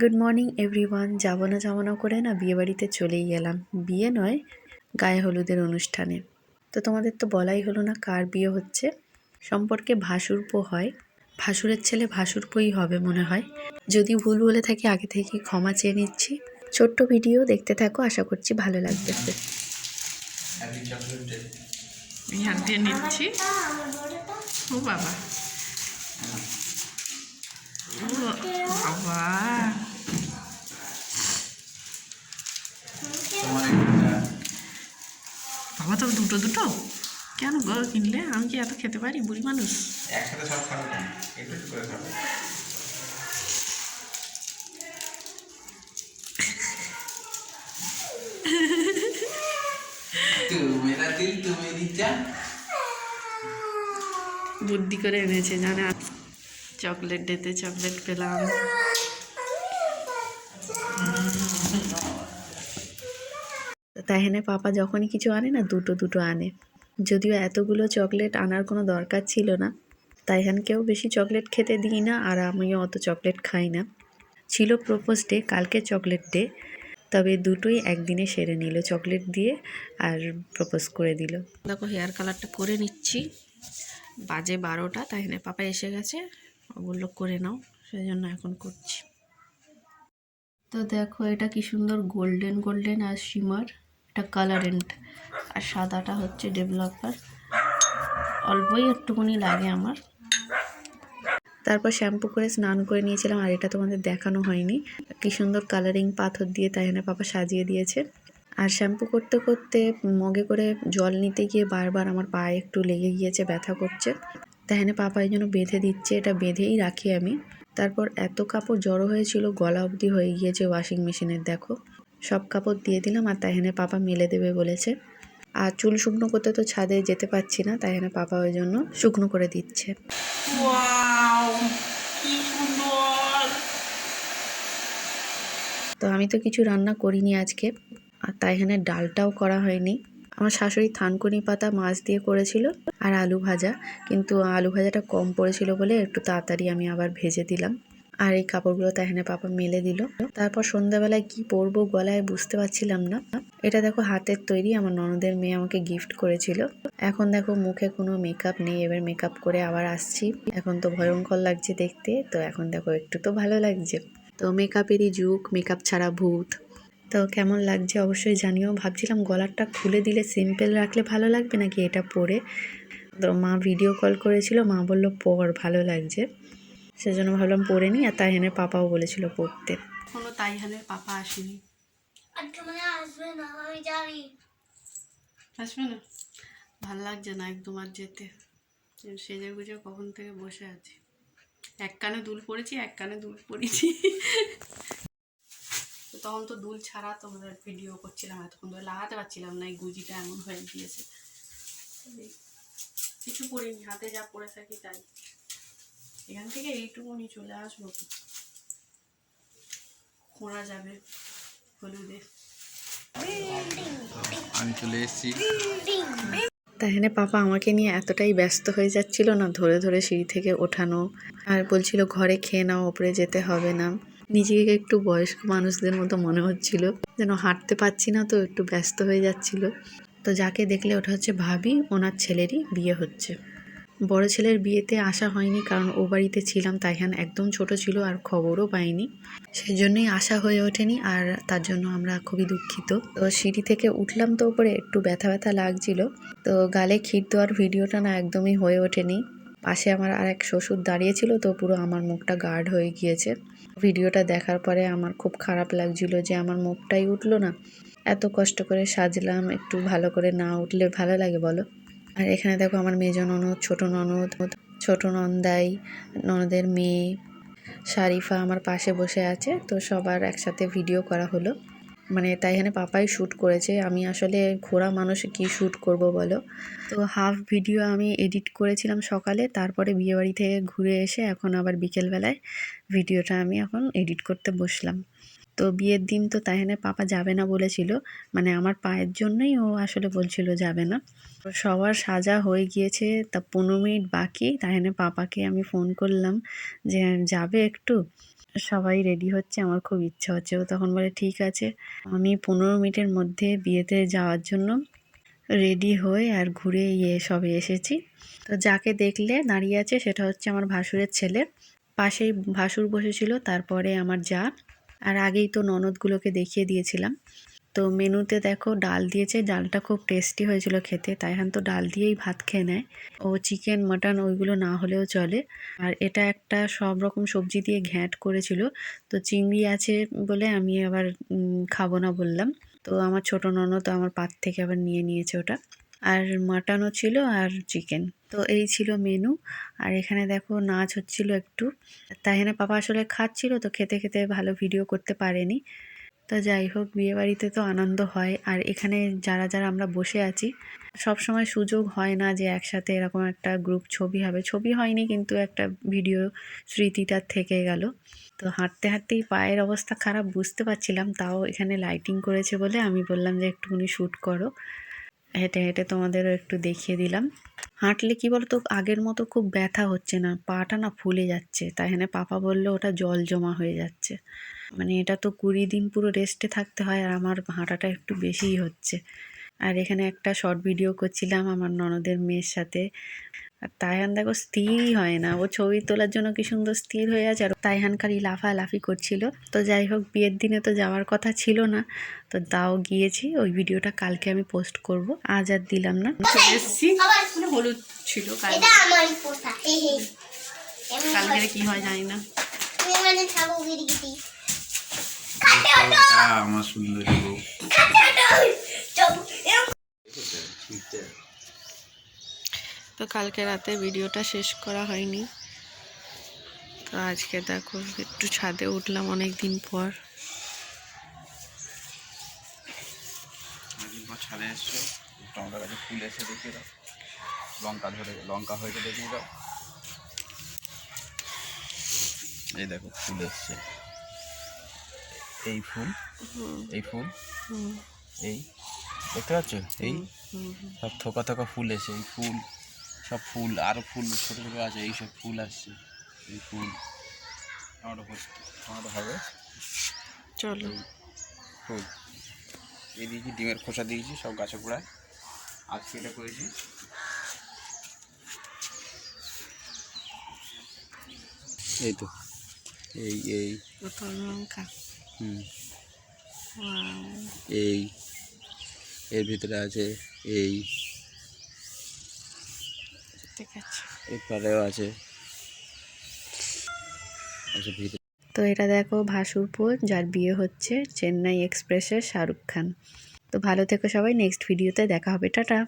Good morning everyone যাব না যাব না করে না বিয়ে বাড়িতে চলেই গেলাম। বিয়ে নয়, গায়ে হলুদের অনুষ্ঠানে। তো তোমাদের তো বলাই হলো না কার বিয়ে হচ্ছে। সম্পর্কে ভাসুরপো হয়। ভাসুরের ছেলে ভাসুরপোই হবে মনে হয়। যদি ভুল বলে থাকি, আগে থেকে ক্ষমা চেয়ে নিচ্ছি। ছোট্ট ভিডিও দেখতে থাকো, আশা করছি ভালো লাগবে নিচ্ছি। ও বাবা। বাবা। দুটো দুটো? কেন গো কিনলে? আমি কি এত খেতে পারি বুড়ি মানুষ? বুদ্ধি করে এনেছে জানে? চকলেট ডেতে চকলেট পেলাম। তাহেনে পাপা যখনই কিছু আনে না দুটো দুটো আনে। যদিও এতগুলো চকলেট আনার কোনো দরকার ছিল না তাই তাইহানকেও বেশি চকলেট খেতে দিই না আর আমিও অত চকলেট খাই না। ছিল প্রপোজ ডে কালকে চকলেট ডে তবে দুটোই একদিনে সেরে নিল চকলেট দিয়ে আর প্রপোজ করে দিল। দেখো হেয়ার কালারটা করে নিচ্ছি। বাজে বারোটা তাই না পাপা এসে গেছে ও বলল করে নাও সেই জন্য এখন করছি। তো দেখো এটা কি সুন্দর গোল্ডেন গোল্ডেন আর শিমার। এটা কালারেন্ট আর সাদাটা হচ্ছে ডেভেলপার অল্পই একটুখানি লাগে আমার। তারপর শ্যাম্পু করে স্নান করে নিয়েছিলাম, আর এটা তোমাদের দেখানো হয়নি। কি সুন্দর কালারিং পাথর দিয়ে তাইনে পাপা সাজিয়ে দিয়েছে। আর শ্যাম্পু করতে করতে মগে করে জল নিতে গিয়ে বারবার আমার পায়ে একটু লেগে গিয়েছে, ব্যথা করছে। তাহলে পাপা এই জন্য বেঁধে দিচ্ছে, এটা বেঁধেই রাখি আমি। তারপর এত কাপড় জড়ো হয়েছিল, গলা অবধি হয়ে গিয়েছে ওয়াশিং মেশিনের দেখো। সব কাপড় দিয়ে দিলাম আর তাহেনে পাপা মেলে দেবে বলেছে। আর চুল শুকনো করতে তো ছাদে যেতে পারছি না তাই জন্য পাপা ওই জন্য শুকনো করে দিচ্ছে। তো আমি তো কিছু রান্না করিনি আজকে আর তাই এখানে ডালটাও করা হয়নি। আমার শাশুড়ি থানকুনি পাতা মাছ দিয়ে করেছিল আর আলু ভাজা কিন্তু আলু ভাজাটা কম পড়েছিল বলে একটু তাড়াতাড়ি আমি আবার ভেজে দিলাম। আর এই কাপড়গুলো তাহেনে পাপা মেলে দিল। তারপর সন্ধ্যাবেলায় কি পরবো গলায় বুঝতে পারছিলাম না। এটা দেখো হাতের তৈরি, আমার ননদের মেয়ে আমাকে গিফট করেছিল। এখন দেখো মুখে কোনো মেকআপ নেই, এবার মেকআপ করে আবার আসছি। এখন তো ভয়ঙ্কর লাগছে দেখতে, তো এখন দেখো একটু তো ভালো লাগছে। তো মেকআপেরই যুগ মেকআপ ছাড়া ভূত। তো কেমন লাগছে অবশ্যই জানিও। ভাবছিলাম গলারটা খুলে দিলে সিম্পল রাখলে ভালো লাগবে নাকি এটা পরে? তো মা ভিডিও কল করেছিল, মা বলল, পর, ভালো লাগছে। সেজন্য ভাবলাম পরে নিই, আর তাই হেনে পাপাও বলেছিল পড়তে। কোনো তাইহানের পাপা আসেনি। আসবে না? না ভালো লাগছে না একদম আর যেতে। সেজে গুজে কখন থেকে বসে আছি। এক কানে দুল পড়েছি, এক কানে দুল পড়েছি। তখন তো দুল ছাড়া তোমাদের ভিডিও করছিলাম, এতক্ষণ ধরে লাগাতে পারছিলাম না, এই গুজিটা এমন হয়ে গিয়েছে। কিছু পড়িনি, হাতে যা পড়ে থাকি তাই। এখান থেকে এইটুকুনি চলে আসব। তো খোঁড়া যাবে হলুদে। আমি চলে এসেছি। তাহেনে পাপা আমাকে নিয়ে এতটাই ব্যস্ত হয়ে যাচ্ছিল না ধরে ধরে সিঁড়ি থেকে ওঠানো। আর বলছিল ঘরে খেয়ে নাও ওপরে যেতে হবে না। নিজেকে একটু বয়স্ক মানুষদের মতো মনে হচ্ছিল যেন হাঁটতে পারছি না তো একটু ব্যস্ত হয়ে যাচ্ছিল। তো যাকে দেখলে ওটা হচ্ছে ভাবি ওনার ছেলেরই বিয়ে হচ্ছে। বড় ছেলের বিয়েতে আসা হয়নি কারণ ও বাড়িতে ছিলাম, তাইহান একদম ছোট ছিল আর খবরও পাইনি। সেই জন্যই আশা হয়ে ওঠেনি আর তার জন্য আমরা খুবই দুঃখিত। তো সিঁড়ি থেকে উঠলাম তো উপরে, একটু ব্যথা ব্যথা লাগছিল। তো গালে ক্ষীর দেওয়ার ভিডিওটা না একদমই হয়ে ওঠেনি। পাশে আমার আর এক শ্বশুর দাঁড়িয়েছিল তো পুরো আমার মুখটা গার্ড হয়ে গিয়েছে। ভিডিওটা দেখার পরে আমার খুব খারাপ লাগছিল যে আমার মুখটাই উঠল না। এত কষ্ট করে সাজলাম, একটু ভালো করে না উঠলে ভালো লাগে বলো? আর এখানে দেখো আমার মেজ ননদ, ছোট ননদ, ছোট নন্দাই, ননদের মেয়ে, শারিফা আমার পাশে বসে আছে, তো সবার একসাথে ভিডিও করা হলো। মানে তাই এখানে পাপাই শ্যুট করেছে। আমি আসলে ঘোরা মানুষ কি শ্যুট করব বলো? তো হাফ ভিডিও আমি এডিট করেছিলাম সকালে, তারপরে বিয়েবাড়ি থেকে ঘুরে এসে এখন আবার বিকেলবেলায় ভিডিওটা আমি এখন এডিট করতে বসলাম। তো বিয়ের দিন তো তাহেনে পাপা যাবে না বলেছিল। মানে আমার পায়ের জন্যই ও আসলে বলছিল যাবে না। তো সবার সাজা হয়ে গিয়েছে, তা পনেরো মিনিট বাকি। তাহেনে পাপাকে আমি ফোন করলাম যে যাবে একটু। সবাই রেডি হচ্ছে, আমার খুব ইচ্ছা হচ্ছে। ও তখন বলে, ঠিক আছে। আমি পনেরো মিনিটের মধ্যে বিয়েতে যাওয়ার জন্য রেডি হয়ে আর ঘুরে ইয়ে সবে এসেছি। তো যাকে দেখলে দাঁড়িয়ে আছে, সেটা হচ্ছে আমার ভাসুরের ছেলে। পাশেই ভাসুর বসেছিল, তারপরে আমার যা। আর আগেই তো ননদগুলোকে দেখিয়ে দিয়েছিলাম। তো মেনুতে দেখো ডাল দিয়েছে, ডালটা খুব টেস্টি হয়েছিল খেতে, তাই হান তো ডাল দিয়েই ভাত খেয়ে নেয়। ও চিকেন, মাটন ওইগুলো না হলেও চলে। আর এটা একটা সব রকম সবজি দিয়ে ঘ্যাঁট করেছিল। তো চিংড়ি আছে বলে আমি আবার খাব না বললাম। তো আমার ছোট ননদ আমার পাত থেকে আবার নিয়ে নিয়েছে ওটা। আর মাটনও ছিল আর চিকেন। তো এই ছিল মেনু আর এখানে দেখো নাচ হচ্ছিল একটু। তাই তাহেনা পাপা আসলে খাচ্ছিল তো খেতে খেতে ভালো ভিডিও করতে পারেনি। তো যাই হোক বিয়েবাড়িতে তো আনন্দ হয়। আর এখানে যারা যারা আমরা বসে আছি, সব সময় সুযোগ হয় না যে একসাথে এরকম একটা গ্রুপ ছবি হবে। ছবি হয়নি কিন্তু একটা ভিডিও স্মৃতিটা থেকে গেল। তো হাঁটতে হাঁটতেই পায়ের অবস্থা খারাপ, বুঝতে পারছিলাম। তাও এখানে লাইটিং করেছে বলে আমি বললাম যে একটুখানি শ্যুট করো। হেঁটে হেঁটে তোমাদেরও একটু দেখিয়ে দিলাম। হাঁটলে কি বলতো, আগের মতো খুব ব্যথা হচ্ছে না, পাটা না ফুলে যাচ্ছে। তাই হ্যাঁ পাপা বললে ওটা জল জমা হয়ে যাচ্ছে। মানে এটা তো কুড়ি দিন পুরো রেস্টে থাকতে হয় আর আমার হাঁটাটা একটু বেশিই হচ্ছে। আর এখানে একটা শর্ট ভিডিও করছিলাম আমার ননদের মেয়ের সাথে। আর তাইহান দেখো স্থিরই হয় না। ও ছবি তোলার জন্য কি সুন্দর স্থির হয়ে আছে। আর তাইহান খালি লাফালাফি করছিল। তো যাই হোক বিয়ের দিনে তো যাওয়ার কথা ছিল না। তো তাও গিয়েছি। ওই ভিডিওটা কালকে আমি পোস্ট করব। আজ আর দিলাম না। চলে এসেছি। মানে হলুদ ছিল কালকে। কি হয় জানি না। মানে আমার সুন্দরী তো কালকে রাতে ভিডিওটা শেষ করা হয়নি। তো আজকে দেখো একটু ছাদে উঠলাম অনেক দিন পর ছাদে এসছো টমেটো গাছে ফুল এসে দেখিয়ে দাও। লঙ্কা ধরে লঙ্কা হয়েছে দেখিয়ে দাও। এই দেখো ফুল এসছে। এই ফুল এই ফুল এই দেখতে পাচ্ছ? এই সব থোকা থোকা ফুল এসে এই ফুল সব ফুল আরও ফুল ছোটো ছোটো আছে এই সব ফুল আসছে এই ফুল। হচ্ছে হবে। চলো। ফুল। এই দিয়েছি ডিমের খোসা দিয়েছি সব গাছে গোড়ায় আজকে এটা করেছি। এই তো। এই এই। লঙ্কা। হুম। এই। এর ভিতরে আছে এই। আছে এরপরেও আছে। আচ্ছা তো এটা দেখো ভাসুরপুর যার বিয়ে হচ্ছে চেন্নাই এক্সপ্রেসের শাহরুখ খান। তো ভালো থেকো সবাই নেক্সট ভিডিওতে দেখা হবে টাটা।